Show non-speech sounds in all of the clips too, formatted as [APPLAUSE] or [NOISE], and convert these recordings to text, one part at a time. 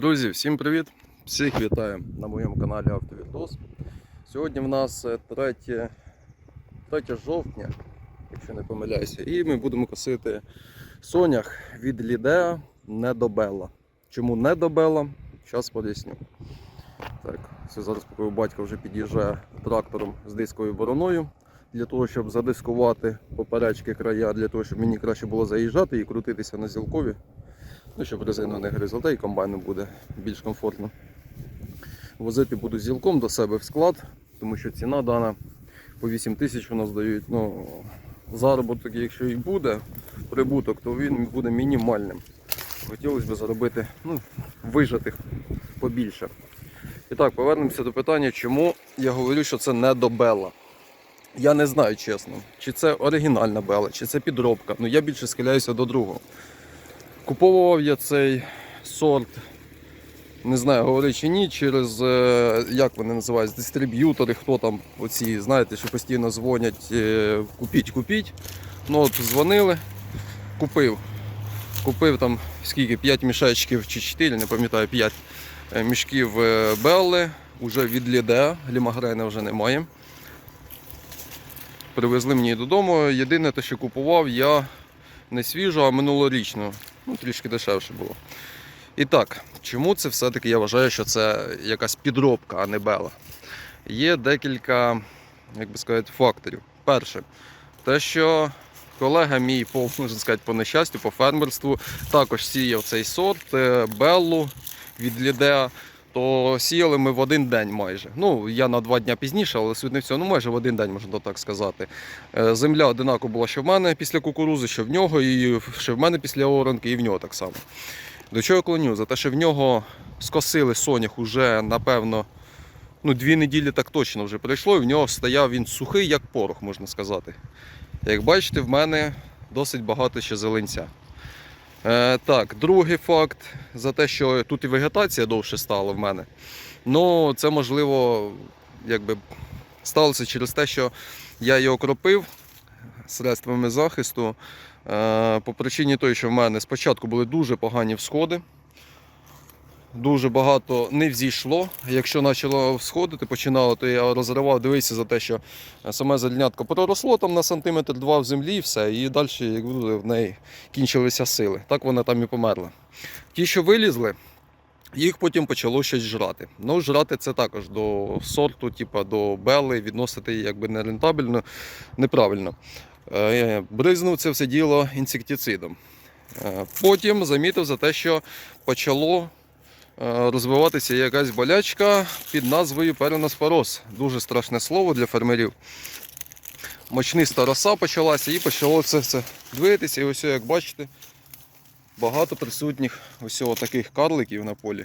Друзі, всім привіт! Всіх вітаю на моєму каналі Автовітос. Сьогодні в нас е, 3, 3 жовтня, якщо не помиляюся, і ми будемо косити сонях від Лідеа не до Белла. Чому не до Белла? Зараз поясню. Так, все зараз поки батько вже під'їжджає трактором з дисковою бороною для того, щоб задискувати поперечки края, для того, щоб мені краще було заїжджати і крутитися на зілкові. Ну, щоб резина не гризла, та і комбайну буде більш комфортно. Возити буду зілком до себе в склад, тому що ціна дана по 8 тисяч у нас дають. Ну, заробіток, якщо і буде, прибуток, то він буде мінімальним. Хотілося б заробити, ну, вижити побільше. І так, повернемося до питання, чому я говорю, що це не до Белла. Я не знаю чесно, чи це оригінальна Белла, чи це підробка. Ну я більше схиляюся до другого. Куповував я цей сорт, не знаю, говорить чи ні, через е, як вони називаються, дистриб'ютори, хто там оці, знаєте, що постійно дзвонять, е, купіть, купіть. Ну от дзвонили, купив. Купив там скільки, 5 мішечків чи 4, не пам'ятаю, 5 е, мішків Белли, уже від Лідеа, Лімагрена вже немає. Привезли мені додому. Єдине те, що купував, я не свіжу, а минулорічну. Ну, трішки дешевше було. І так, чому це все-таки я вважаю, що це якась підробка, а не бела? Є декілька, як би сказати, факторів. Перше, те, що колега мій, по, можна сказати, по нещастю, по фермерству, також сіяв цей сорт е, Беллу від Лідеа, то сіяли ми в один день майже. Ну, я на два дні пізніше, але не всього, ну майже в один день, можна так сказати. Е, Земля одинаково була, що в мене після кукурузи, що в нього, і що в мене після оранки, і в нього так само. До чого я клоню? За те, що в нього скосили сонях уже, напевно, ну, дві неділі так точно вже пройшло, і в нього стояв він сухий, як порох, можна сказати. Як бачите, в мене досить багато ще зеленця. Е, так, другий факт за те, що тут і вегетація довше стала в мене. Ну, це можливо, якби сталося через те, що я його кропив средствами захисту. е, По причині того, що в мене спочатку були дуже погані всходи. Дуже багато не взійшло. Якщо почало всходити, починало, то я розривав, дивився за те, що саме зеленятко проросло там на сантиметр два в землі і все. І далі як буде, в неї кінчилися сили. Так вона там і померла. Ті, що вилізли, їх потім почало щось жрати. Ну, жрати це також до сорту, типу до бели, відносити якби не рентабельно, неправильно. Е, Бризнув це все діло інсектицидом. Е, Потім замітив за те, що почало розвиватися якась болячка під назвою перенаспороз. Дуже страшне слово для фермерів. Мочниста роса почалася і почало це все дивитися. І ось, як бачите, багато присутніх ось таких карликів на полі.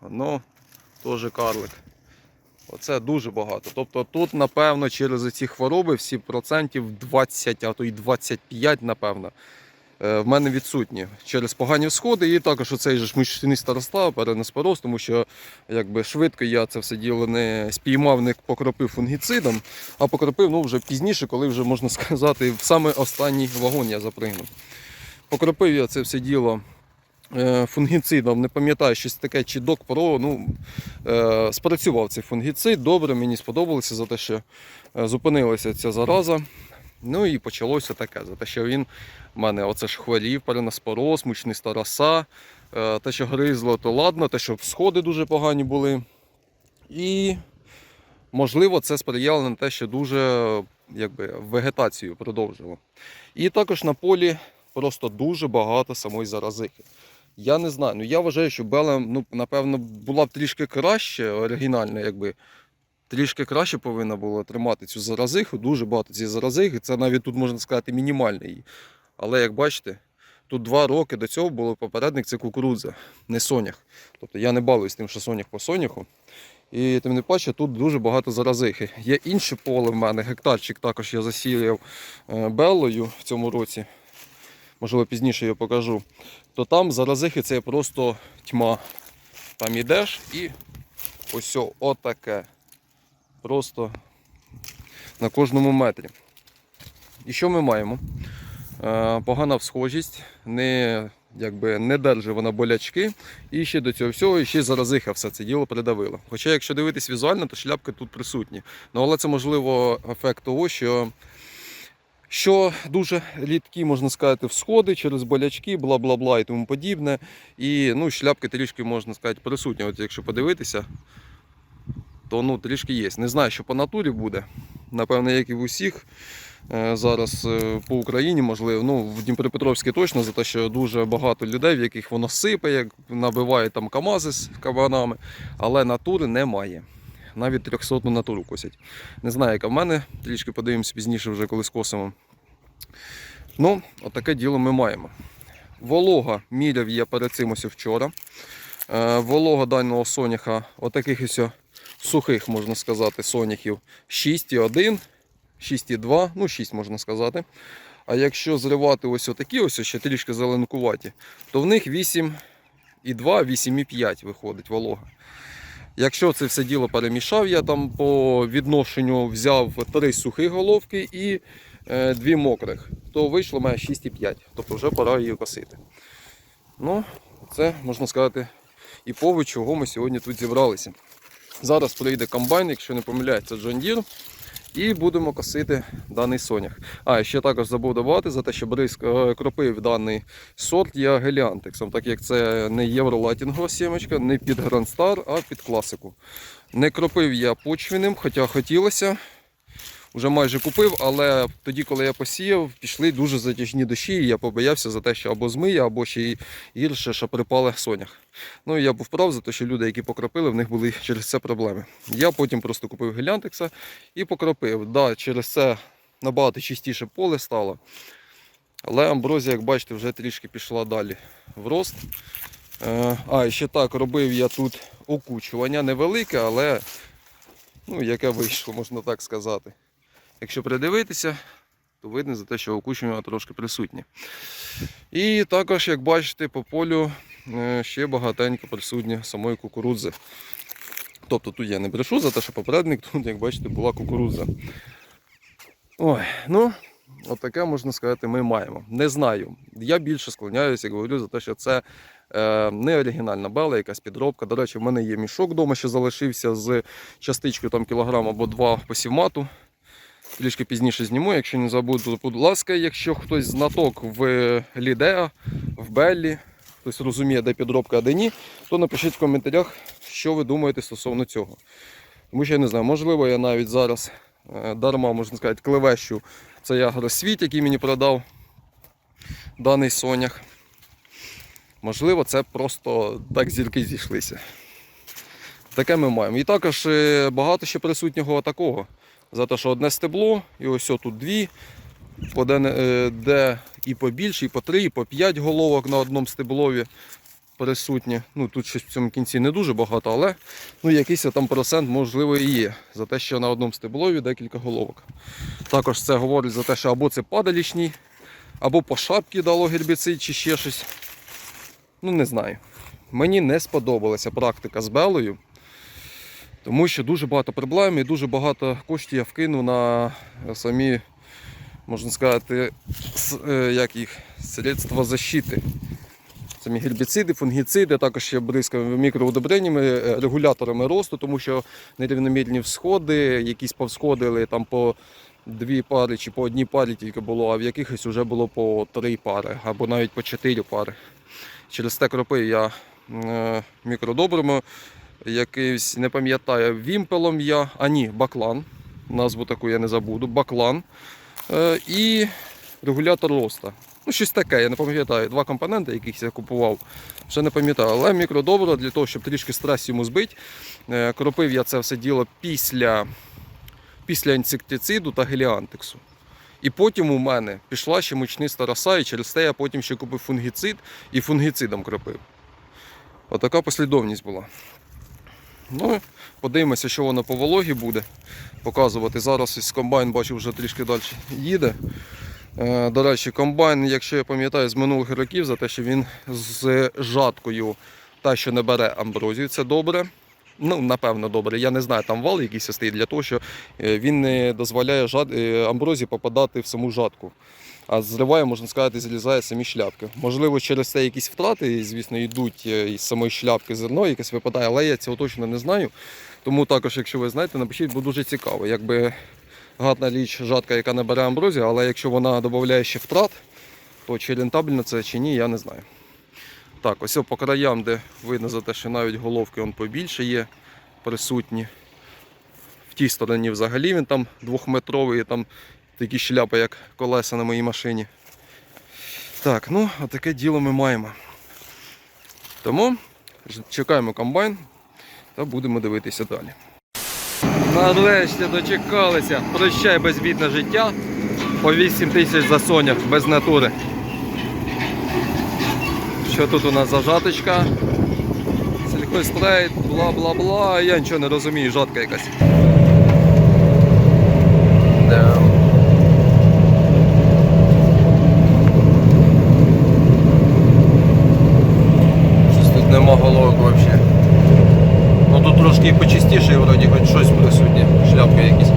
Воно теж карлик. Оце дуже багато. Тобто тут, напевно, через ці хвороби всі процентів 20, а то й 25, напевно, е, в мене відсутні через погані сходи. І також оцей ж мучниста роста, перенеспороз, тому що якби швидко я це все діло не спіймав, не покропив фунгіцидом, а покропив ну, вже пізніше, коли вже можна [LAUGHS] сказати, в саме останній вагон я запригнув. Покропив я це все діло е, фунгіцидом, не пам'ятаю, щось таке чи Док Про. Ну, е, спрацював цей фунгіцид, добре, мені сподобалося за те, що е, зупинилася ця зараза. Ну і почалося таке, за те, що він в мене оце ж хворів, перенаспороз, мучниста роса, е, те, що гризло, то ладно, те, що сходи дуже погані були. І можливо це сприяло на те, що дуже якби, вегетацію продовжило. І також на полі просто дуже багато самої заразихи. Я не знаю. Ну я вважаю, що Бела, ну, напевно, була б трішки краще, оригінальна, якби. Трішки краще повинна була тримати цю заразиху, дуже багато цієї заразихи. Це навіть тут можна сказати мінімальний. Але як бачите, тут два роки до цього було попередник це кукурудза, не сонях. Тобто я не балуюсь тим, що сонях по соняху. І тим не паче тут дуже багато заразихи. Є інше поле в мене, гектарчик також я засіяв е, белою в цьому році. Можливо, пізніше я покажу. То там заразихи це просто тьма. Там йдеш і ось отаке. Просто на кожному метрі. І що ми маємо? Е, Погана всхожість, не якби не держить вона болячки. І ще до цього всього, і ще заразиха все це діло придавило. Хоча, якщо дивитись візуально, то шляпки тут присутні. Ну, але це можливо ефект того, що, що дуже рідкі, можна сказати, всходи через болячки, бла бла бла і тому подібне. І ну, шляпки трішки, можна сказати, присутні. От якщо подивитися, то ну, трішки є. Не знаю, що по натурі буде. Напевно, як і в усіх. Е, Зараз е, по Україні, можливо, ну в Дніпропетровській точно за те, що дуже багато людей, в яких воно сипе, як набиває там камази з кабанами, але натури немає. Навіть 300 натуру косять. Не знаю, яка в мене, трішки подивимось пізніше, вже коли скосимо. Ну, отаке діло ми маємо. Волога міряв я перед цим ось вчора. Е, Волога даного соняха, отаких ось сухих, можна сказати, соняхів 6,1, 6,2, ну 6 можна сказати. А якщо зривати ось отакі, ось ще трішки зеленкуваті, то в них 8,2, 8,5 виходить волога. Якщо це все діло перемішав, я там по відношенню взяв три сухі головки і е, дві мокрих, то вийшло має 6,5. Тобто вже пора її косити. Ну, це можна сказати і повод, чого ми сьогодні тут зібралися. Зараз прийде комбайн, якщо не помиляється, John Deere, і будемо косити даний соняк. А, ще також забув додати за те, що е, кропив даний сорт я геліантексом, так як це не євролатінгова сімечка, не під Star, а під класику. Не кропив я почвіним, хоча хотілося. Вже майже купив, але тоді, коли я посіяв, пішли дуже затяжні дощі, і я побоявся за те, що або змиє, або ще й гірше, що припали сонях. Ну і я був прав за те, що люди, які покропили, в них були через це проблеми. Я потім просто купив гелянтекса і покропив. Да, через це набагато чистіше поле стало. Але амброзія, як бачите, вже трішки пішла далі в рост. Е, А, ще так, робив я тут окучування невелике, але ну, яке вийшло, можна так сказати. Якщо придивитися, то видно за те, що окучування трошки присутнє. І також, як бачите, по полю е, ще багатенько присутнє самої кукурудзи. Тобто тут я не брешу за те, що попередник, тут, як бачите, була кукурудза. Ой, ну, отаке можна сказати, ми маємо. Не знаю. Я більше склоняюся, як говорю, за те, що це е, не оригінальна бела, якась підробка. До речі, в мене є мішок вдома, що залишився з частичкою там кілограм або два посівмату. Трішки пізніше зніму, якщо не забуду, будь ласка, якщо хтось знаток в Лідеа, в Беллі, хтось розуміє, де підробка, а де ні, то напишіть в коментарях, що ви думаєте стосовно цього. Тому що я не знаю, можливо, я навіть зараз е, дарма, можна сказати, клевещу цей агросвіт, який мені продав даний сонях. Можливо, це просто так зірки зійшлися. Таке ми маємо. І також е, багато ще присутнього такого. За те, що одне стебло, і ось тут дві, по де, е, і по більше, і по три, і по п'ять головок на одному стеблові присутні. Ну тут щось в цьому кінці не дуже багато, але ну, якийсь там процент можливо і є. За те, що на одному стеблові декілька головок. Також це говорить за те, що або це падалічні, або по шапці дало гербіцид, чи ще щось. Ну не знаю. Мені не сподобалася практика з белою. Тому що дуже багато проблем і дуже багато коштів я вкинув на самі, можна сказати, е, як їх, средства защити. Самі гербіциди, фунгіциди, також я бризкав мікроудобреннями, е, регуляторами росту, тому що нерівномірні всходи, якісь повсходили там по дві пари чи по одній парі тільки було, а в якихось вже було по три пари або навіть по чотири пари. Через те кропив я е, мікродобрами якийсь, не пам'ятаю, вімпелом я, а ні, баклан. Назву таку я не забуду. Баклан. Е, і регулятор роста. Ну, щось таке, я не пам'ятаю. Два компоненти, яких я купував. Ще не пам'ятаю. Але мікродобро для того, щоб трішки стрес йому збити. Е, кропив я це все діло після, після інсектициду та геліантексу. І потім у мене пішла ще мучниста роса, і через те я потім ще купив фунгіцид і фунгіцидом кропив. Отака послідовність була. Ну, подивимося, що воно по вологі буде показувати. Зараз ось комбайн бачу вже трішки далі їде. Е, До речі, комбайн, якщо я пам'ятаю, з минулих років за те, що він з жаткою та, що не бере амброзію, це добре. Ну, напевно, добре. Я не знаю, там вал якийсь стоїть для того, що е, він не дозволяє е, амброзії попадати в саму жатку. А зриває, можна сказати, злізає самі шляпки. Можливо, через це якісь втрати, звісно, йдуть е, із самої шляпки зерно, якесь випадає, але я цього точно не знаю. Тому також, якщо ви знаєте, напишіть, бо дуже цікаво. Якби гарна річ жатка, яка не бере амброзію, але якщо вона додає ще втрат, то чи рентабельно це чи ні, я не знаю. Так, ось по краям, де видно за те, що навіть головки он побільше є присутні. В тій стороні взагалі він там двохметровий, там такі шляпи, як колеса на моїй машині. Так, ну, а таке діло ми маємо. Тому чекаємо комбайн та будемо дивитися далі. Нарешті дочекалися. Прощай безбідне життя. По 8 тисяч за сонях без натури. Що тут у нас за жаточка? Сількострейт, бла-бла-бла. Я нічого не розумію, жатка якась. Да. Щось тут нема головок взагалі. Ну тут трошки і почистіше, і вроді хоч щось присутнє. Шляпки якісь.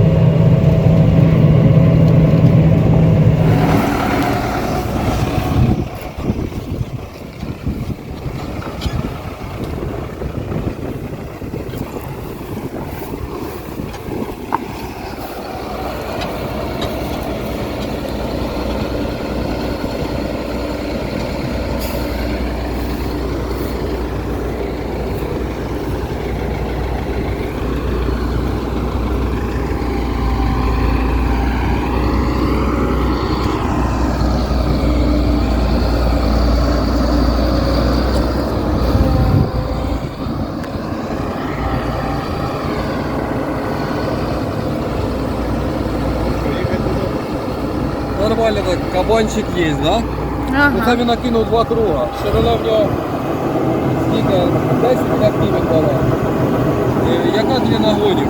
Кабанчик є, да? Ну це він накинув два круга. Ширина в нього скільки? 10 рядків він дала. Е, Яка длина гонів?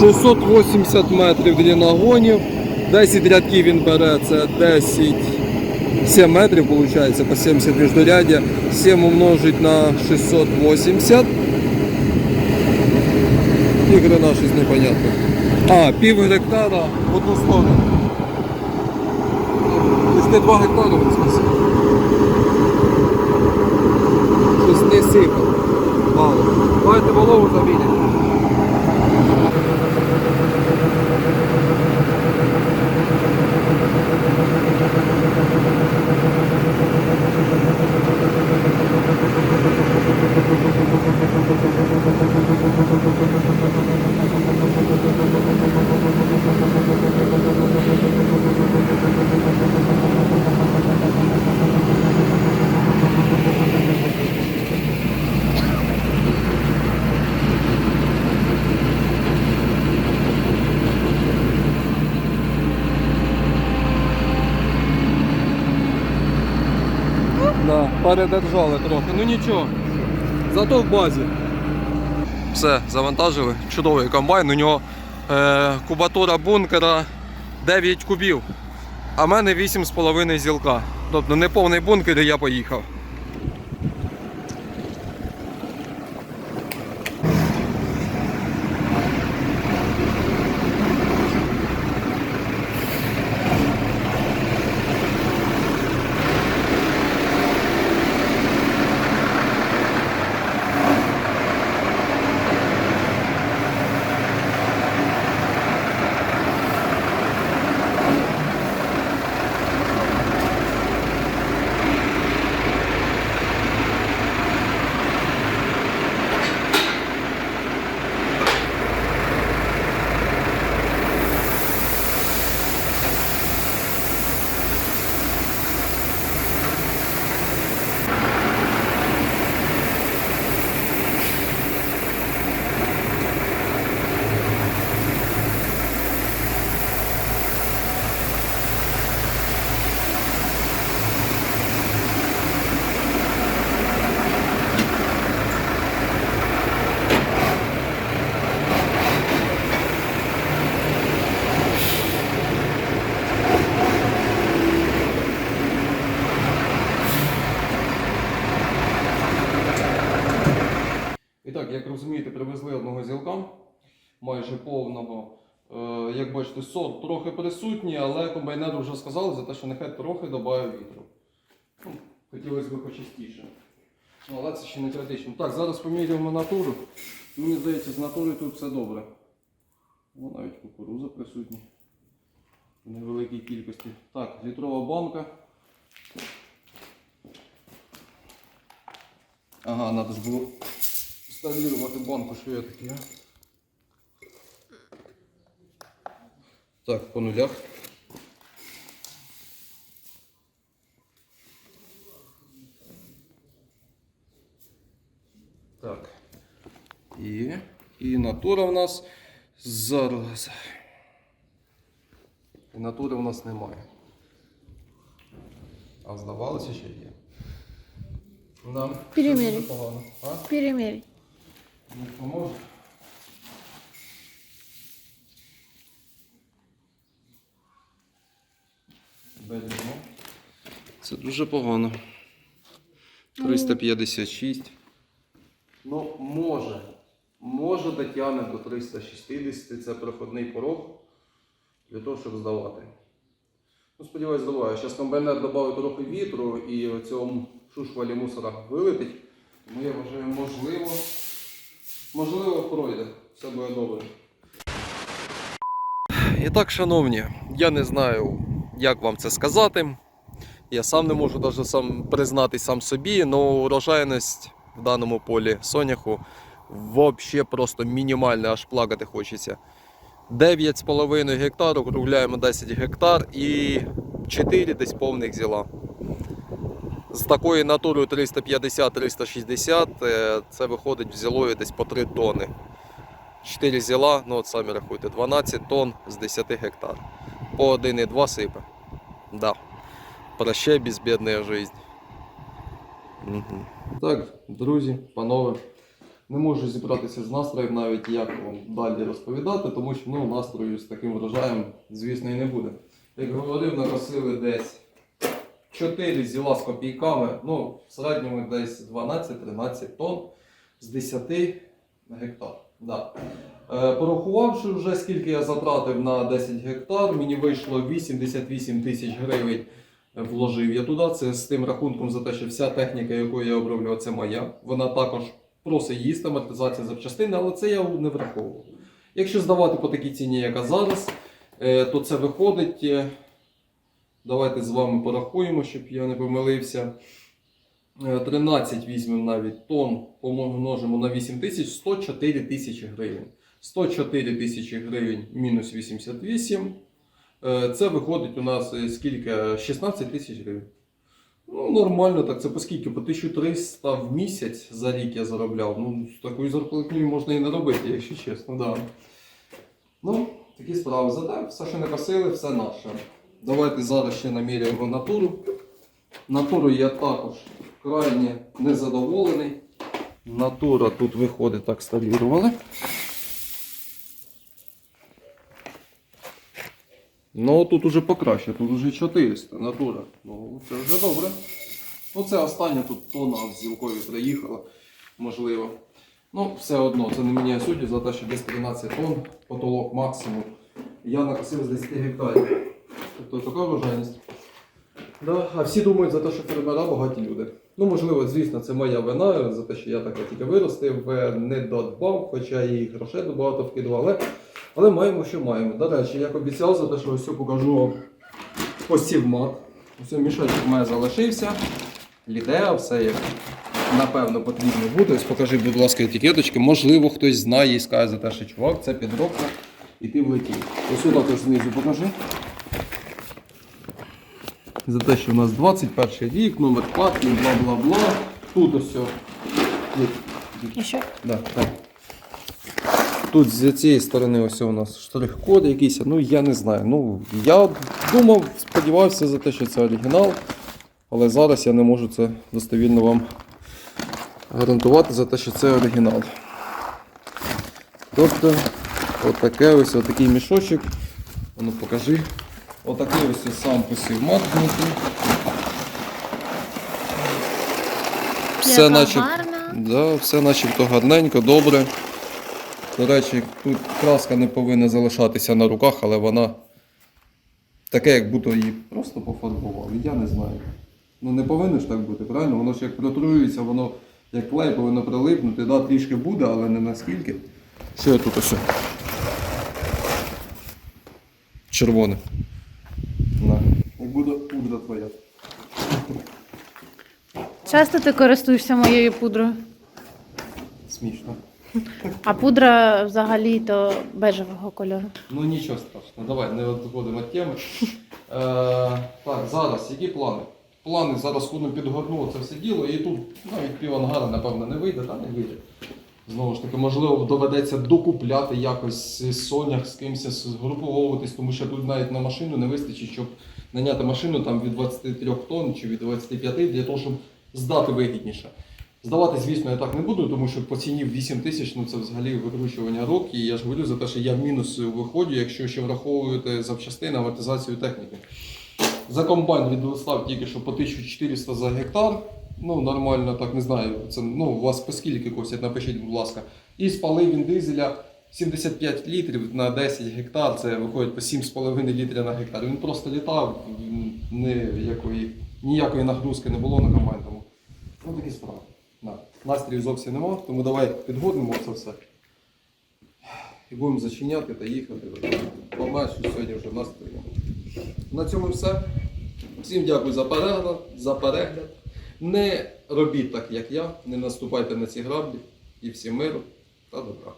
Хорошо. 680 метрів длина гонів. 10 рядків він бере, це 10. 7 метрів виходить, по 70 міждорядя. 7 умножить на 680. Ні наші з непонятно. А, пів гектара в одну сторону. Десь 2 гектари в смысле. Щось не сипало. Давайте голову замінять. Передержали трохи. Ну нічого. Зато в базі. Все, завантажили. Чудовий комбайн. У нього е, кубатура бункера 9 кубів. А в мене 8,5 зілка. Тобто не повний бункер і я поїхав. І так, як розумієте, привезли одного зілка. майже повного. Е, Як бачите, сорт трохи присутній, але комбайнеру вже сказали за те, що нехай трохи додає вітру. Ну, хотілося б почастіше. Ну, але це ще не критично. Так, зараз поміряємо натуру. Мені здається, з натури тут все добре. О, навіть кукуруза присутня. В невеликій кількості. Так, літрова банка. Ага, треба було стабілювати банку, що я таке. Так, по нулях. Так. І, і натура в нас зараз. І натури в нас немає. А здавалося, що є. Нам Переміряй. дуже погано. А? Не поможе. Це дуже погано. 356. Ну, може. Може дотягне до 360, це проходний порог для того, щоб здавати. Ну, сподіваюсь, здаваю. Зараз комбайнер додав трохи вітру і в цьому шушвалі мусора вилетить. Тому я вважаю, можливо. Можливо, пройде. Все буде добре. І так, шановні, я не знаю, як вам це сказати. Я сам не можу навіть сам признатись сам собі, але урожайність в даному полі соняху взагалі просто мінімальна, аж плакати хочеться. 9,5 гектар, округляємо 10 гектар і 4 десь повних зіла. З такою натурою 350-360 е, це виходить взялою десь по 3 тони. 4 зіла, ну от самі рахуйте, 12 тонн з 10 гектар. По 1,2 сипе. Да. Прощай безбідна життя. Угу. Так, друзі, панове, не можу зібратися з настроєм навіть як вам далі розповідати, тому що ну, настрою з таким врожаєм, звісно, і не буде. Як говорив, накосили десь 4 зіла з копійками, ну, в середньому десь 12-13 тонн з 10 гектар. Да. Е, порахувавши вже скільки я затратив на 10 гектар, мені вийшло 88 тисяч гривень вложив я туди. Це з тим рахунком за те, що вся техніка, якою я оброблював, це моя. Вона також просить їсти, амортизація запчастини, але це я не враховував. Якщо здавати по такій ціні, яка зараз, е, то це виходить. е, Давайте з вами порахуємо, щоб я не помилився. Е, 13 візьмемо навіть тонн, помножимо на 8 тисяч, 104 тисячі гривень. 104 тисячі гривень мінус 88. Е, Це виходить у нас е, скільки? 16 тисяч гривень. Ну, нормально так. Це по? По 1300 в місяць за рік я заробляв. Ну, з такою зарплатнею можна і не робити, якщо чесно. Да. Ну, такі справи. Зате все, що не косили, все наше. Давайте зараз ще наміряємо натуру. Натуру я також крайне незадоволений. Натура тут виходить, так стабілювали. Ну тут уже покраще, тут уже 400 натура. Ну це вже добре. Ну це остання тут тонна з зілкові приїхала, можливо. Ну, все одно, це не міняє суті за те, що десь 13 тонн, потолок максимум. Я накосив з 10 гектарів. Тобто така врожайність. Да, а всі думають за те, що фермера багаті люди. Ну, можливо, звісно, це моя вина за те, що я таке тільки виростив, е, не додбав, хоча і грошей багато вкидував. Але, але маємо, що маємо. До речі, як обіцяв, за те, що ось покажу вам посів мат. Ось мішочок у мене залишився. Лідеа, все як напевно потрібно буде. Ось покажи, будь ласка, етикеточки. Можливо, хтось знає і скаже за те, що чувак, це підробка, і ти влетів. Ось сюди теж знизу покажи. За те, що у нас 21 рік, номер платний, бла-бла-бла. Тут ось. о. Ні, Еще? Да, так. Тут з цієї сторони ось у нас штрих-код якийсь, ну я не знаю. Ну, я думав, сподівався за те, що це оригінал, але зараз я не можу це достовільно вам гарантувати за те, що це оригінал. Тобто, отаке ось отакий мішочок. А Ну покажи. Отакий ось сам посів мат внутрі. Все Яка наче. Да, все начебто гарненько, добре. До речі, тут краска не повинна залишатися на руках, але вона таке, як будто її просто пофарбували. Я не знаю. Ну не повинно ж так бути, правильно? Воно ж як протруюється, воно як клей повинно прилипнути. Да, трішки буде, але не наскільки. Що я тут ось? Червоне. На. Як буде пудра твоя. Часто ти користуєшся моєю пудрою, Смішно. А пудра взагалі то бежевого кольору. Ну нічого страшного, давай не відходимо від теми. Е, так, зараз, які плани? Плани зараз ходимо підгорну це все діло, і тут навіть пів ангара, напевно, не вийде, та не вийде. Знову ж таки, можливо, доведеться докупляти якось з Сонях з кимось згруповуватись, тому що тут навіть на машину не вистачить, щоб наняти машину там від 23 тонн чи від 25 для того, щоб здати вигідніше. Здавати, звісно, я так не буду, тому що по ціні 8 тисяч ну це взагалі викручування рук. І я ж говорю за те, що я в мінус виходжу, якщо ще враховуєте запчастини, амортизацію техніки. За комбайн відстав тільки що по 1400 за гектар. Ну, нормально, так не знаю. Це ну, у вас по скільки косять, напишіть, будь ласка. І спалив він дизеля 75 літрів на 10 гектар. Це виходить по 7,5 літрів на гектар. Він просто літав, ніякої, ніякої нагрузки не було на комбайн. Тому ну, такі справи. Да. Настрію зовсім нема, тому давай підгодимо це все. І будемо зачиняти та їхати. Побачиш, що сьогодні вже настрою. На цьому все. Всім дякую за перегляд. За перегляд. Не робіть так, як я, не наступайте на ці граблі. І всім миру та добра.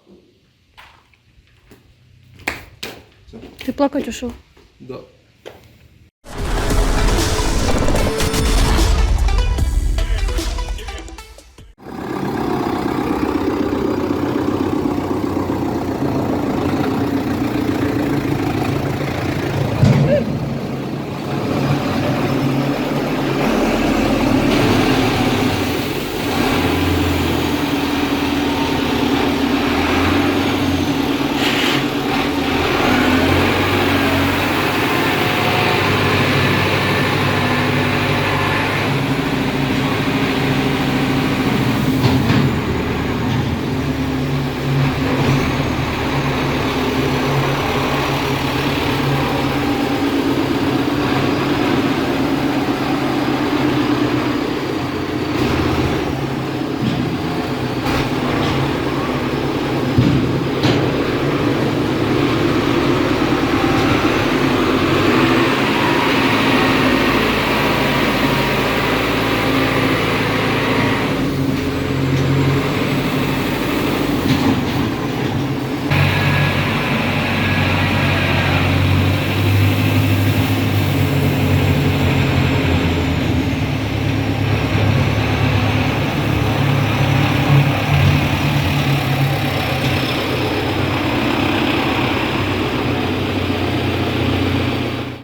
Все. Ти плакать ушов? Да.